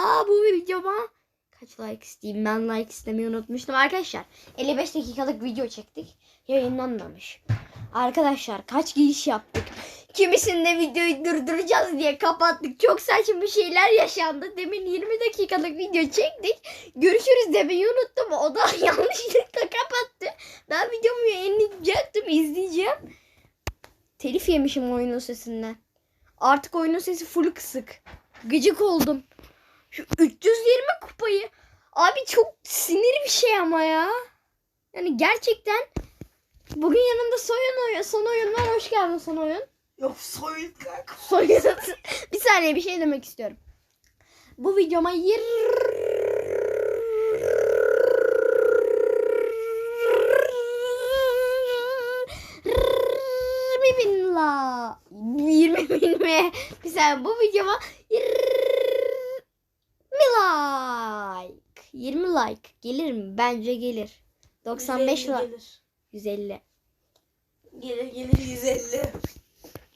inşallah bu videoma kaç like isteyeyim? Ben like istemeyi unutmuştum. Arkadaşlar 55 dakikalık video çektik. Yayınlanmamış. Arkadaşlar kaç giriş yaptık? Kimisinde videoyu durduracağız diye kapattık. Çok saçma şeyler yaşandı. Demin 20 dakikalık video çektik. Görüşürüz demeyi unuttum. O da yanlışlıkla kapattı. Ben videomu yayınlayacaktım izleyeceğim. Telif yemişim oyunun sesinden. Artık oyunun sesi full kısık. Gıcık oldum şu 320 kupayı. Abi çok sinir bir şey ama ya. Yani gerçekten bugün yanında soyun oyun, son oyun var. Hoş geldin son oyun. Yok soyun kanka. Soyun. bir saniye bir şey demek istiyorum. Bu videoma yir... Yirmi bin la. 20 bin mi? Bir saniye bu videoma like. 20 like. Gelir mi? Bence gelir. 95 like. gelir. 150. Gelir gelir 150.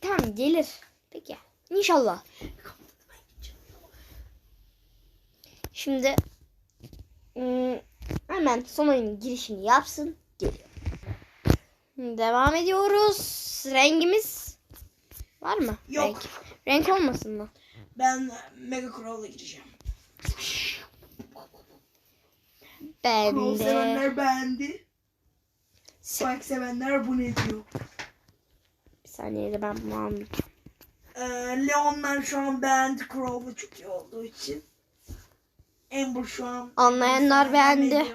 Tamam gelir. Peki. İnşallah. Şimdi ım, hemen son oyunun girişini yapsın. Geliyor. Devam ediyoruz. Rengimiz var mı? Yok. Renk, Renk olmasın mı? Ben Mega Crow'la gireceğim. Ben Crow de. sevenler beğendi. Spike sevenler bu ne diyor. Bir saniye de ben bunu almayacağım. Ee, Leonlar şu an beğendi Crow'la çok iyi olduğu için. Amber şu an... Anlayanlar beğendi.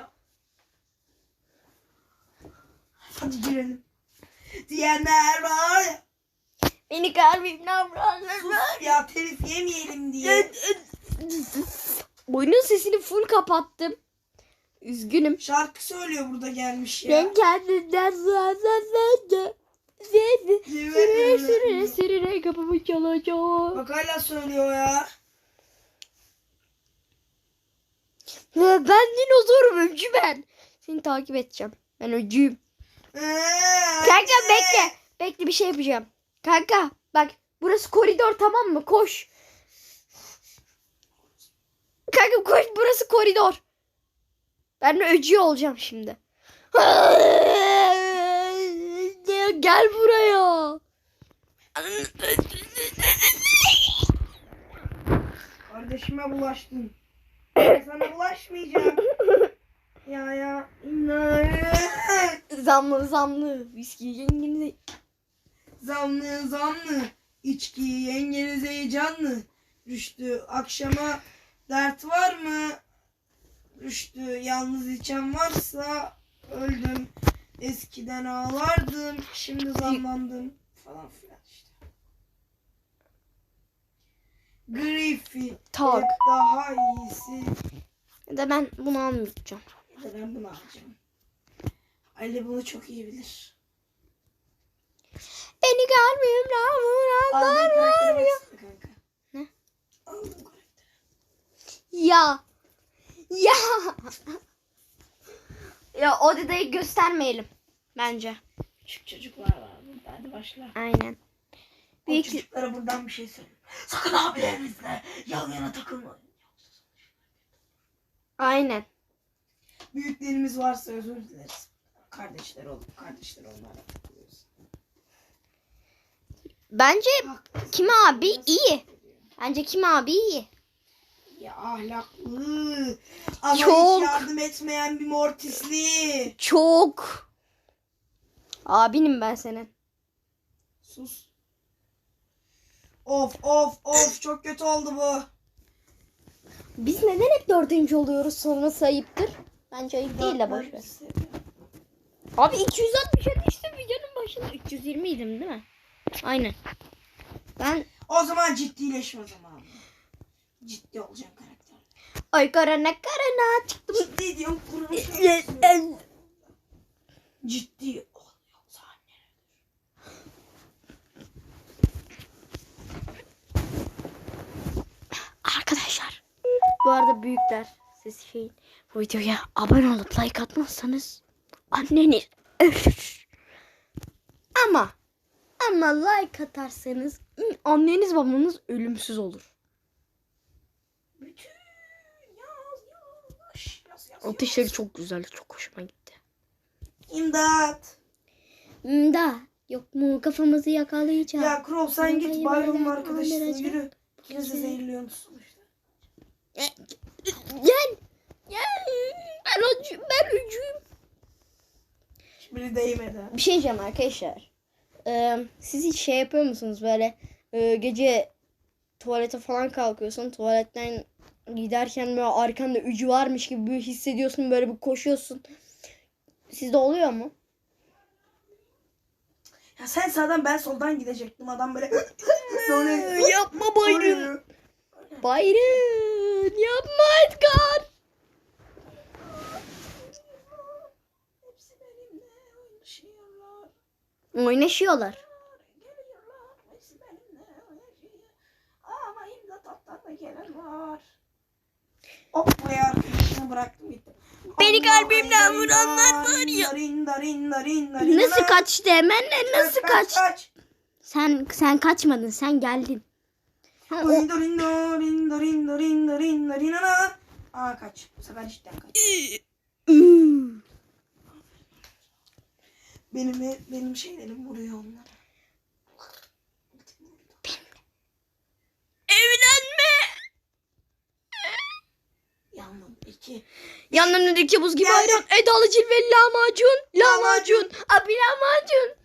Hadi girelim. Diyenler var. Beni kalbimden vurarlar. Sus ya telif yemeyelim diye. Oyunun sesini full kapattım. Üzgünüm. Şarkı söylüyor burada gelmiş ya. Ben kendimden zannedeceğim. Sürüne sürüne sürüne kapımı çalacağım. Bak hala söylüyor ya. Ben dinozorum öcü ben. Seni takip edeceğim. Ben öcüyüm. Ee, Kanka bekle. Bekle bir şey yapacağım. Kanka bak burası koridor tamam mı? Koş. Kanka koş burası koridor. Ben öcü olacağım şimdi. Gel buraya. Kardeşime bulaştın. Ben sana bulaşmayacağım. ya ya. Zamlı zamlı. Viski yengenize. Zamlı zamlı. İçki yengeniz heyecanlı. Rüştü akşama dert var mı? Rüştü yalnız içen varsa öldüm. Eskiden ağlardım. Şimdi zamlandım. Falan filan işte. Griffith Tak. hep daha iyisi. Ya da ben bunu almayacağım. Ya da ben bunu alacağım. Ali bunu çok iyi bilir. Beni karaktere ya. baksana kanka. Ne? Karakter. Ya. Ya. ya o dedeyi göstermeyelim. Bence. Küçük çocuklar var burada. Hadi başla. Aynen. O Büyük çocuklara buradan bir şey söyle. Sakın abilerinizle yan yana takılmayın. Aynen. Büyüklerimiz varsa özür dileriz. Kardeşler olup kardeşler takılıyoruz. Bence Haklısın. Kim abi iyi. Bence Kim abi iyi. Ya ahlaklı. Ama Çok. hiç yardım etmeyen bir mortisli. Çok. Abinim ben senin. Sus. Of of of çok kötü oldu bu. Biz neden hep dördüncü oluyoruz sonra sayıptır? Bence ayıp değil de boş ver. Abi 267 işte videonun başında 320 idim değil mi? Aynen. Ben O zaman ciddileşme zamanı. Ciddi olacağım karakter. ay karana karana çıktım. Ciddi diyorum kurumuş. Ciddi ol yoksa anne. Arkadaşlar. Bu arada büyükler siz şeyin bu videoya abone olup like atmazsanız anneniz öf. Ama ama like atarsanız anneniz babanız ölümsüz olur. Atışları çok güzel. Çok hoşuma gitti. İmdat. Da yok mu kafamızı yakalayacak. Ya Crow sen git Hayır, Byron'un ben arkadaşısın yürü. İkiniz de zehirliyorsunuz işte. Gel. Gel. Ben öcüyüm. Ben öcüyüm. Biri değmedi. Bir şey diyeceğim arkadaşlar. Ee, siz hiç şey yapıyor musunuz böyle e, gece tuvalete falan kalkıyorsun. Tuvaletten giderken böyle arkanda ücü varmış gibi bir hissediyorsun. Böyle bir koşuyorsun. Sizde oluyor mu? Ya sen sağdan ben soldan gidecektim. Adam böyle böyle Yapma Bayron. Bayron. Yapma Edgar. Hepsi benimle oynaşıyorlar. Oynaşıyorlar. Geliyorlar. Hepsi benimle oynaşıyor. Ama imdat alttan da gelen var. Hop buraya arkadaşını bıraktım gittim. Beni kalbimden vuranlar var ya. darin, darin, darin, darin, Nasıl kaçtı hemen? Nasıl Kaç, kaç? kaç. Sen sen kaçmadın. Sen geldin. Ha, o- Darin, darin, darin, darin, darin, darin, ana. Aa kaç. Bu sefer cidden kaç. Benim benim şeylerim vuruyor onlara. İki. Yanlarındaki buz gibi Geldim. ayran. Edalı cilveli lahmacun. Lahmacun. Abi lahmacun.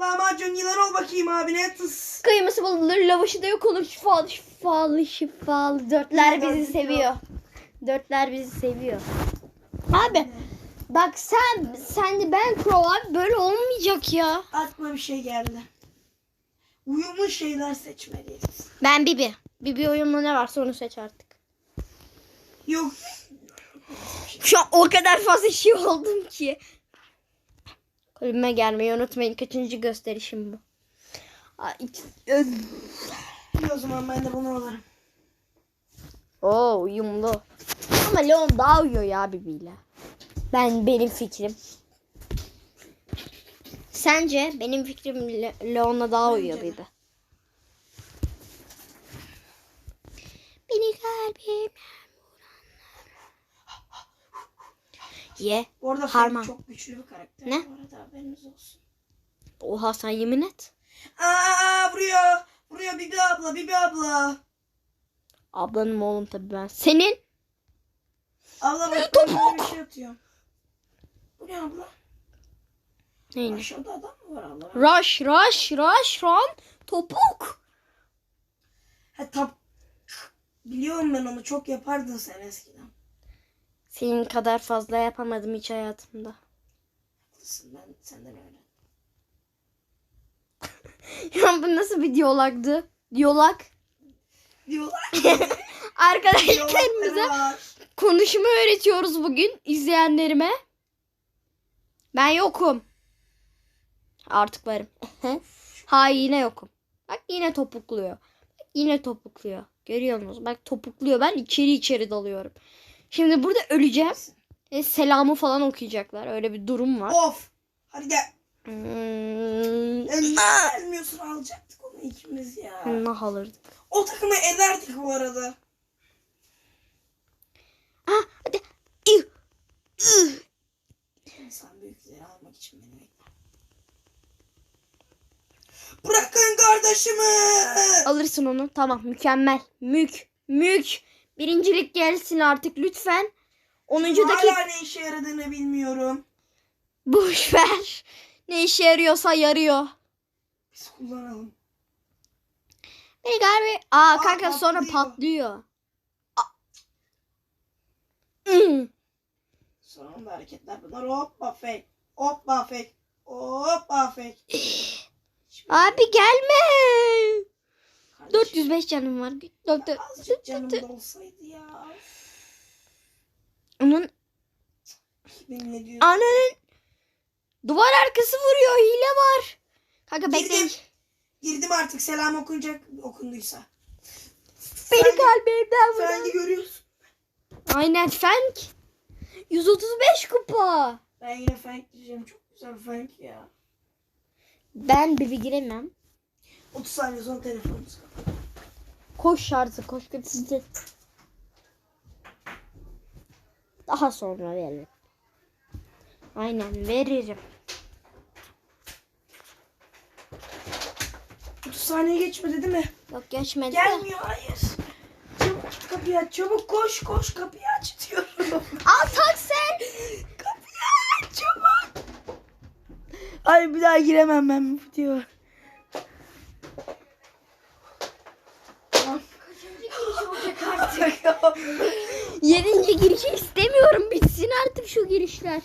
Lahmacun yılan ol bakayım abine tıs. Kıyması bulunur. Lavaşı da yok olur. Şifalı şifalı şifalı. Dörtler bizi seviyor. Dörtler bizi seviyor. Abi bak sen sen de ben Crow abi böyle olmayacak ya. Aklıma bir şey geldi. Uyumlu şeyler seçmeliyiz. Ben Bibi. Bibi oyununda ne varsa onu seç artık. Yok. Şu an o kadar fazla şey oldum ki. Kulübüme gelmeyi unutmayın. Kaçıncı gösterişim bu? Ay, o zaman ben de bunu alırım. Oo uyumlu. Ama Leon daha uyuyor ya Bibi'yle. Ben benim fikrim. Sence benim fikrim Le- Leon'la daha Bence uyuyor. Bibi. Beni kalbimden vuranlar. Ye. Bu arada Harman. Çok güçlü bir karakter. Ne? Bu arada haberiniz olsun. Oha sen yemin et. Aa vuruyor. Vuruyor Bibi abla Bibi abla. Ablanım oğlum tabii ben. Senin Abla bak ben bir şey atıyorum. Bu ne abla? neymiş? Aşağıda adam mı var abla? Rush, rush, rush, run. Topuk. Ha tap. Biliyorum ben onu çok yapardın sen eskiden. Senin kadar fazla yapamadım hiç hayatımda. Haklısın ben senden öyle. Ya bu nasıl bir diyalogdu? Diyalog. Diyorlar. Arkadaşlarımıza konuşma öğretiyoruz bugün izleyenlerime. Ben yokum. Artık varım. ha yine yokum. Bak yine topukluyor. Bak yine topukluyor. Görüyor musunuz? Bak topukluyor. Ben içeri içeri dalıyorum. Şimdi burada öleceğim. E, selamı falan okuyacaklar. Öyle bir durum var. Of. Hadi gel. Hmm, gelmiyorsun alacaktık onu ikimiz ya. nah alırdık. O takımı ederdik bu arada. Ah hadi. İh, ih. İnsan büyükleri almak için beni bekler. Bırakın kardeşimi. Alırsın onu. Tamam mükemmel. Mük. Mük. Birincilik gelsin artık lütfen. 10. dakika. Hala ne işe yaradığını bilmiyorum. Boş ver. Ne işe yarıyorsa yarıyor. Biz kullanalım. Beni galiba... Aa kanka patlıyor. sonra patlıyor. Aa. Hmm. Sonunda hareketler bunlar. Hoppa fake. Hoppa fake. Hoppa fake. Abi gelme. Kardeşim, 405 canım var. Doktor. Azıcık canım da olsaydı ya. Onun ananın duvar arkası vuruyor. Hile var. Kanka bekleyin. Girdim. Girdim artık selam okunacak okunduysa. Beni Sen- kalbimden vuran. Fendi görüyorsun. Aynen Fenk. 135 kupa. Ben yine Fenk diyeceğim. Çok güzel Fenk ya. Ben bir giremem. 30 saniye sonra telefonumuz. Koş şarjı koş. Sizi. Daha sonra veririm. Aynen veririm. 30 saniye geçmedi değil mi? Yok geçmedi. Gelmiyor hayır. Çabuk git kapıyı aç. Çabuk koş koş kapıyı aç diyorum. Al tak sen. kapıyı aç çabuk. Ay bir daha giremem ben bu diyor. Yedinci girişi istemiyorum. Bitsin artık şu girişler.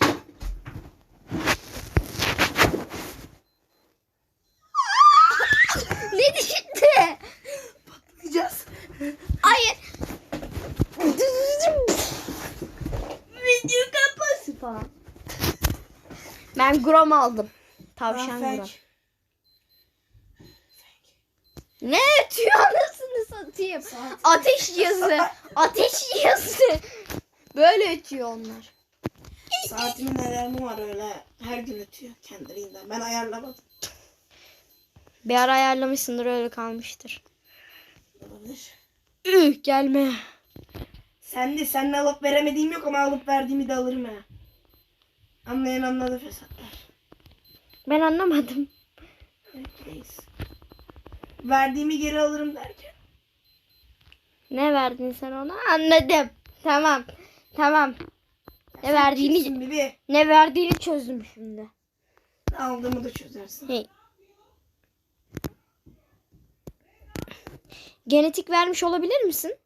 ne düştü? Patlayacağız. Hayır. Video kapası falan. Ben Grom aldım. Tavşan Grom. Ne ötüyor anasını satayım. Ateş yazı. Ateş yazı. Böyle ötüyor onlar. Saatimin alarmı var öyle. Her gün ötüyor kendiliğinden. Ben ayarlamadım. Bir ara ayarlamışsındır öyle kalmıştır. Olabilir. Üh gelme. Sen de seninle alıp veremediğim yok ama alıp verdiğimi de alırım ha. Anlayan anladı fesatlar. Ben anlamadım. Öyleyiz. Verdiğimi geri alırım derken. Ne verdin sen ona? Anladım. Tamam. Tamam. Ne verdiğini Kimsin Bibi? ne verdiğini çözdüm şimdi. Aldığımı da çözersin. Hey. Genetik vermiş olabilir misin?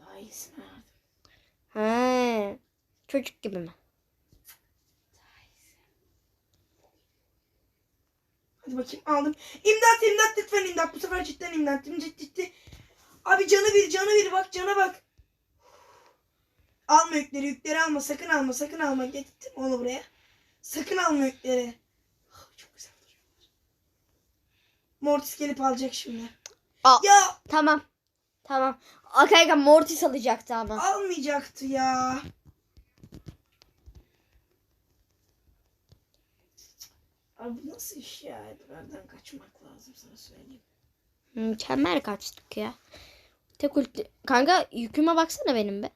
Daha iyisini verdim. He. Çocuk gibi mi? Hadi bakayım aldım. İmdat imdat lütfen imdat. Bu sefer cidden imdat. Ciddi ciddi. Abi canı bir canı bir bak cana bak. Alma yükleri yükleri alma sakın alma sakın alma. Getirdim onu buraya. Sakın alma yükleri. Ah, Çok güzel duruyorlar. Mortis gelip alacak şimdi. Aa. Ya Tamam. Tamam. Akayka Mortis alacaktı ama. almayacaktı ya. Abi nasıl iş ya? Edgar'dan kaçmak lazım sana söyleyeyim. Mükemmel kaçtık ya. Tek ulti... Kanka yüküme baksana benim be.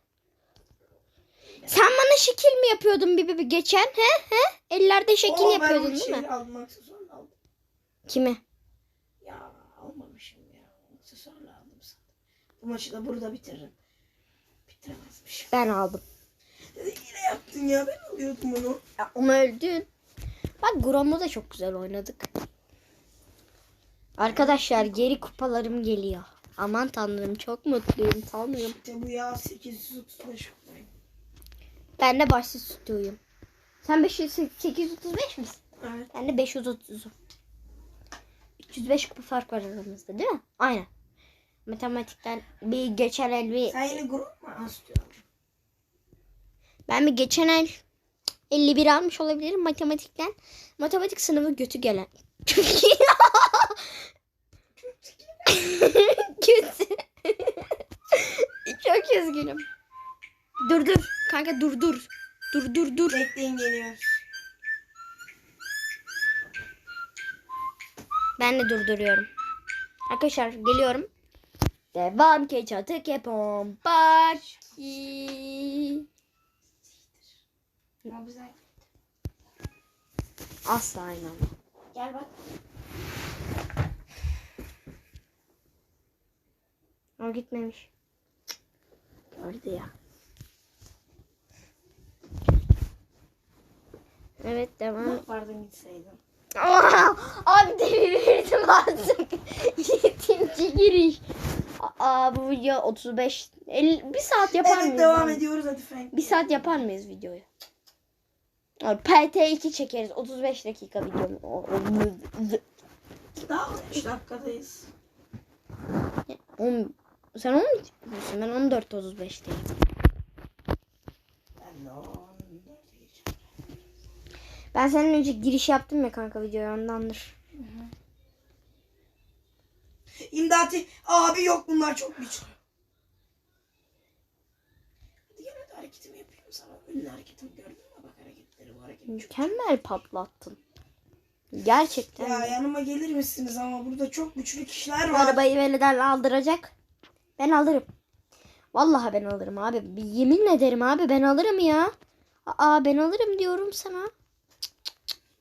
Sen bana şekil mi yapıyordun bir, bir, geçen? He he? Ellerde şekil Oo, yapıyordun değil mi? aldım aldım. Kimi? Ya almamışım ya. Aksesuarla aldım sana. Bu maçı da burada bitiririm. Bitiremezmişim. Ben aldım. Yine yaptın ya. Ben alıyordum onu. Ya, ama öldün. Bak Grom'u da çok güzel oynadık. Arkadaşlar geri kupalarım geliyor. Aman tanrım çok mutluyum tanrım. İşte bu ya 835 kupayım. Ben de başta tutuyum. Sen 500, 835 misin? Evet. Ben de 530'um. 305 kupa fark var aramızda değil mi? Aynen. Matematikten bir geçen el bir Sen yine grup mu az diyorum. ben bir geçen el 51 almış olabilirim matematikten. Matematik sınavı götü gelen. Üzgünüm. Dur dur. Kanka dur dur. Dur dur dur. Bekleyin geliyoruz. Ben de durduruyorum. Arkadaşlar geliyorum. Devam ki çatı kepom baki. Asla inanmam. Gel bak. O gitmemiş. Gördü ya. Evet devam. Pardon gitseydin. Aa, abi devirdim artık. Yetimci giriş. Aa, bu video 35 50, bir saat yapar Evet mıyız? devam lan? ediyoruz hadi Frank. Bir saat yapar mıyız videoyu? Abi, PT2 çekeriz. 35 dakika video. Daha 13 dakikadayız. On- Sen 10 diyorsun. Ben 14 35'teyim. Ben de 14'e geçeceğim. Ben senin önce giriş yaptım ya kanka videoya ondandır. İmdati. Abi yok bunlar çok güçlü. Hadi gel hadi hareketimi yapayım sana. Ünlü hareketimi gördün mü? Bak hareketleri bu hareket. Mükemmel patlattın. Gerçekten. Ya yanıma gelir misiniz ama burada çok güçlü kişiler var. arabayı veleden aldıracak. Ben alırım. Vallahi ben alırım abi. Bir Yemin ederim abi ben alırım ya. Aa ben alırım diyorum sana.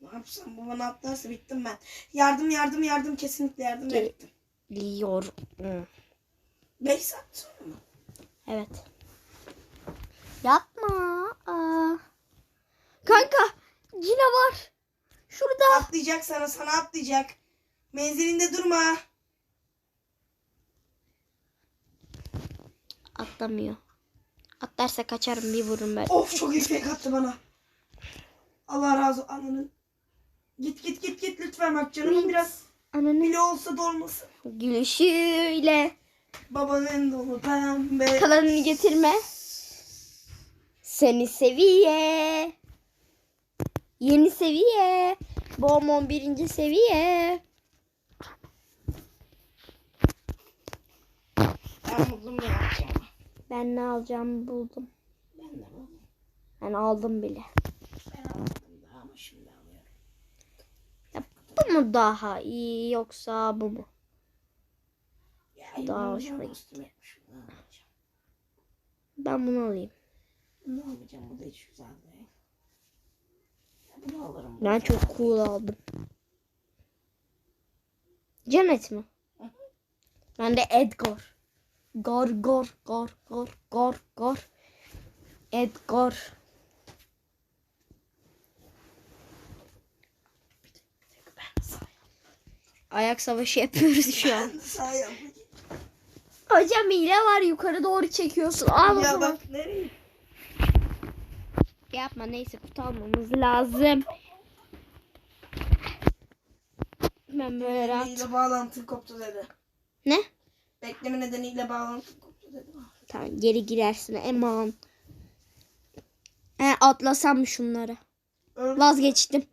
Ne yapsam bu bana atlarsa bittim ben. Yardım yardım yardım kesinlikle yardım Gel- ettim. Liyor. Hı. 5 saat sonra mı? Evet. Yapma. Aa. Kanka yine var. Şurada. Atlayacak sana sana atlayacak. Menzilinde durma. Atlamıyor. Atlarsa kaçarım bir vururum ben. Of çok fake attı bana. Allah razı olsun. Ananın. Git git git git lütfen bak canımın biraz Ananı bile olsa dolmasın. gülüşüyle. Babanın dolu pembe. Kalanını getirme. Seni seviye. Yeni seviye. Bomon birinci seviye. Ben buldum ne yapacağımı. Ben ne alacağımı buldum. Ben de buldum. Ben aldım bile. Ben almadım daha ama şimdi alıyorum. Ya bu mu daha iyi yoksa bu mu? Ya, Daha hoşuma yapacağım? Ben bunu alayım. Ne alacağım? Bu da hiç güzel değil. Bunu alırım. bu Ben çok cool aldım. Janet mi? Ben de Edgar. Gor gor gor gor gor gor. Edgar. Ayak savaşı yapıyoruz şu an. Hocam hile var yukarı doğru çekiyorsun. Al o Ya zaman. bak nereye? Yapma neyse kutu almamız lazım. Ben böyle rahat. Nedeniyle bağlantın koptu dedi. Ne? Bekleme nedeniyle dedi. Tamam geri girersin eman. He atlasam mı şunları? Öldü. Vazgeçtim.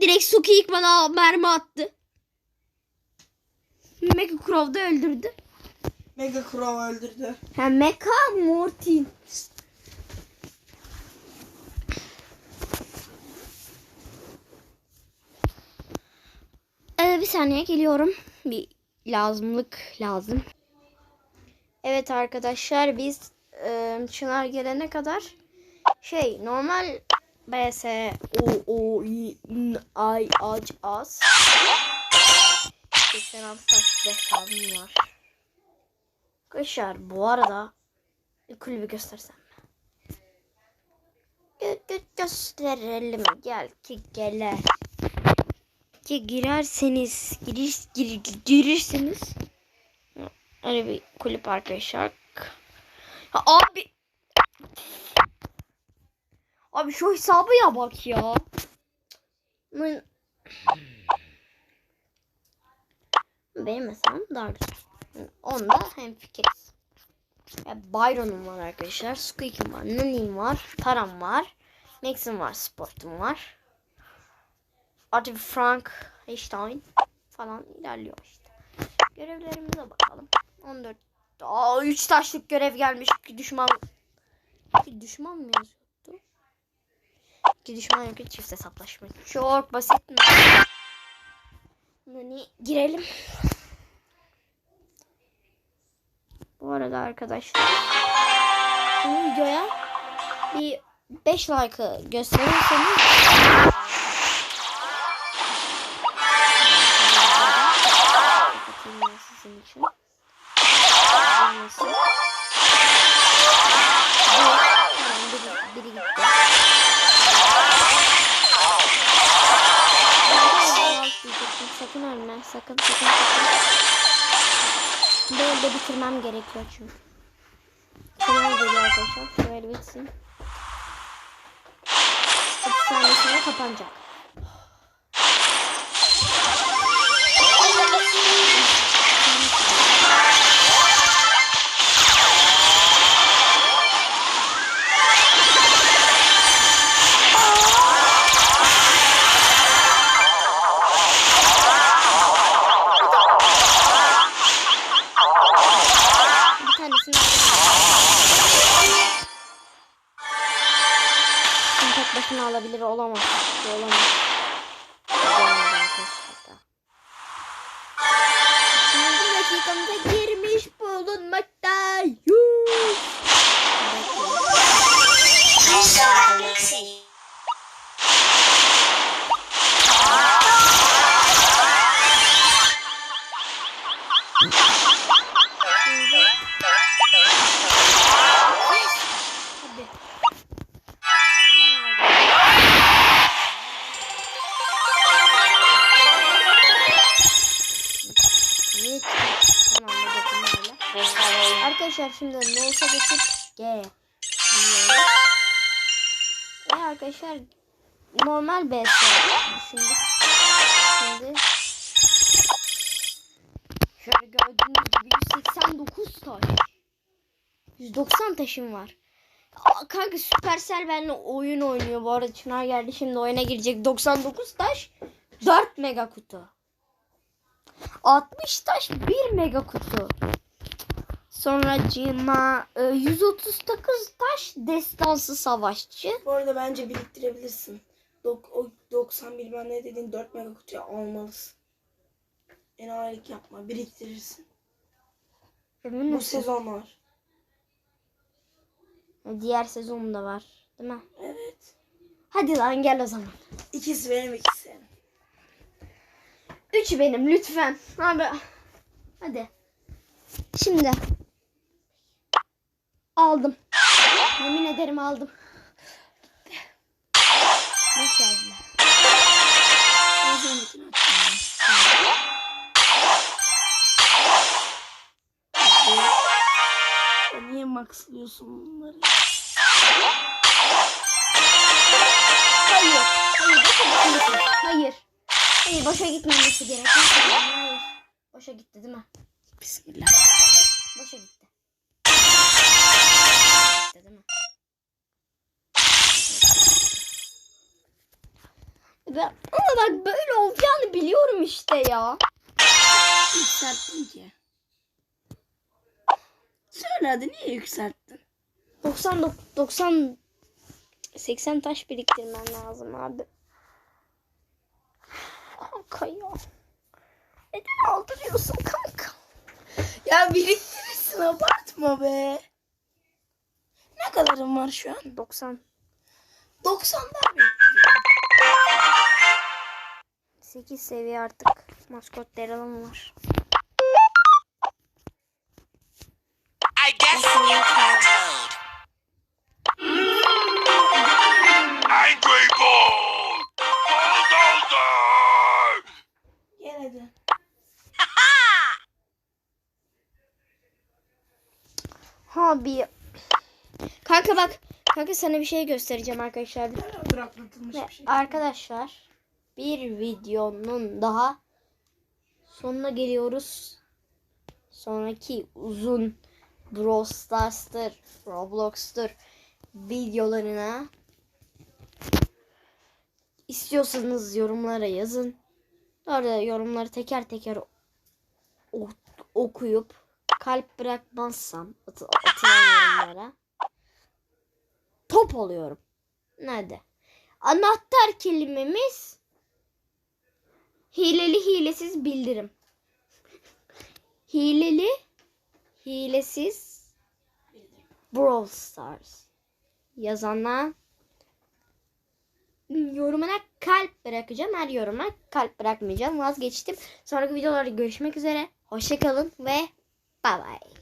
Direkt Suki ilk bana mermi attı. Mecha Crow da öldürdü. Mega Crow öldürdü. Ha Mecha Mortin. Ee, bir saniye geliyorum. Bir lazımlık lazım. Evet arkadaşlar biz e, Çınar gelene kadar şey normal BS O O I N I As 86 taşlı hesabım var. Arkadaşlar bu arada kulübü göstersem mi? Gö- gösterelim gel ki gele. Ki girerseniz giriş gir, girirsiniz. Öyle bir kulüp arkadaşlar. Abi Abi şu hesabı ya bak ya. Ben- Benim hesabım daha. Onda hem fikiriz. Ya Byron'um var arkadaşlar. Squeak'im var. Nani'm var. Taram var. Max'im var. Sport'um var. Artı bir Frank Einstein falan ilerliyor işte. Görevlerimize bakalım. 14 Aa 3 taşlık görev gelmiş. İki düşman İki düşman mı yazıyordu? İki düşman yok ki çift hesaplaşma. Çok basit mi? Nani girelim. Bu arada arkadaşlar bu videoya bir 5 like gösterirseniz Sakın sakın sakın. Böyle de bitirmem gerekiyor çünkü. Final geliyor arkadaşlar. Şöyle bitsin. 30 saniye sonra kapanacak. Alabilir olamaz. Olamaz. Arkadaşlar şimdi Nose'a geçip G. Ve arkadaşlar normal BS düşündük. Şimdi şöyle gördüğünüz gibi 189 taş. 190 taşım var. Aa, kanka Supercell benimle oyun oynuyor. Bu arada Çınar geldi şimdi oyuna girecek. 99 taş 4 mega kutu. 60 taş 1 mega kutu. Sonra cima 139 taş destansı savaşçı. Bu arada bence biriktirebilirsin. Dok o 90 bilmem ne dediğin 4 mega kutuyu almalısın. Enayilik yapma. Biriktirirsin. Emin Bu sezon var. Diğer sezonda var. Değil mi? Evet. Hadi lan gel o zaman. İkisi benim ikisi senin. 3 benim lütfen. Abi. Hadi. Şimdi. Aldım. Yemin ederim aldım. Beş yazdılar. Niye maxlıyorsun bunları? Hayır. Hayır. Boşa. Hayır. Hayır boşa gitmemesi gerek. Hayır. Boşa gitti değil mi? Bismillah. Boşa gitti. Gitti değil mi? Ben, ama bak böyle olacağını biliyorum işte ya. Yükselttin ki. Söyle hadi niye yükselttin? 90 90 80 taş biriktirmen lazım abi. Kanka ya. Neden aldırıyorsun kanka? Ya biriktirirsin abartma be. Kadarım var şu an? 90 90'lar biriktiriyorum. 8 seviye artık. Maskot Daryl'ım var. I guess you got told. Angry Bull! Bulldozer! Gel hadi. Abi. Bak. Kanka sana bir şey göstereceğim arkadaşlar. Duraklatılmış bir şey. arkadaşlar bir videonun daha sonuna geliyoruz. Sonraki uzun Brawl Stars'tır, Roblox'tır videolarına istiyorsanız yorumlara yazın. Orada yorumları teker teker okuyup kalp bırakmazsam atı- atılan yorumlara top oluyorum. Nerede? Anahtar kelimemiz hileli hilesiz bildirim. Hileli hilesiz Brawl Stars yazana yorumuna kalp bırakacağım. Her yoruma kalp bırakmayacağım. Vazgeçtim. Sonraki videolarda görüşmek üzere. Hoşçakalın ve bay bay.